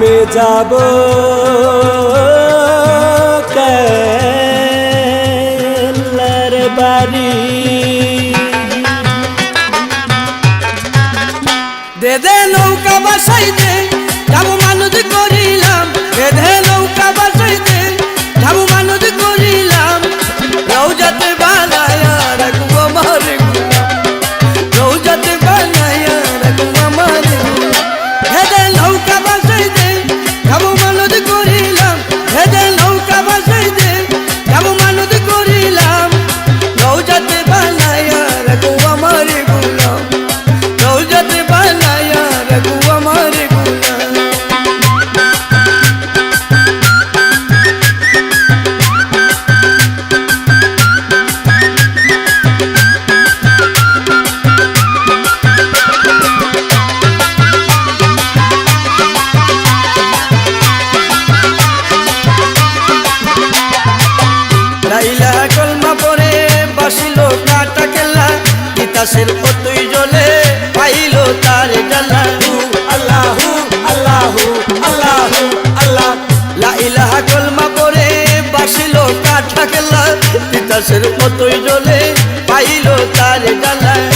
আমি যাব। কেলার বাড়ি। দে দে নৌকা বাসাই দে যাব আকাশের কতই জলে পাইল তার জালাহু আল্লাহু আল্লাহু আল্লাহু, আল্লাহ লা ইলাহা কলমা পড়ে বাসিল কাঠা খেলা। তিতাসের মতোই জলে পাইল তার জালায়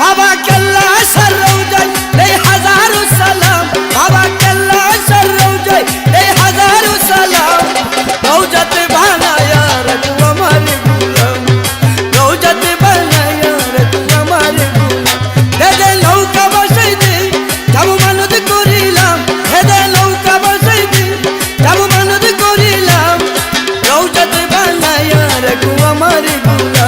বাবা কেল্লা সারৌজাই এই হাজারো সালাম দেখো আমারগুলা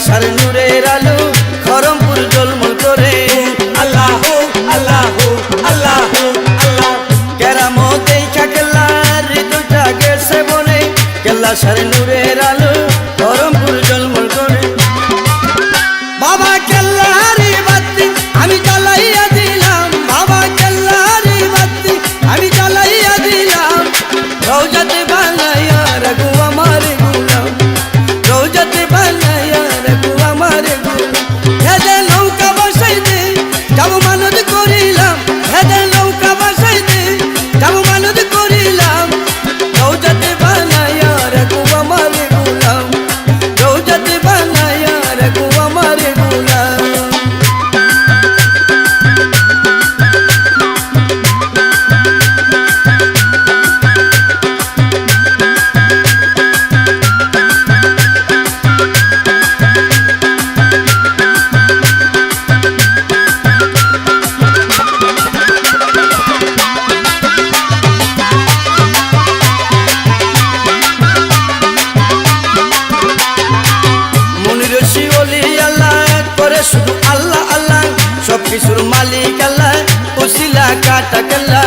আশার নূরের আলো খরমপুর জলমল করে। আল্লাহ আল্লাহ আল্লাহ আল্লাহ। কেরামতেই কেল্লার দুটা গেছে বনে। কেল্লা সার নূরের আলো निकल उसिला का टकला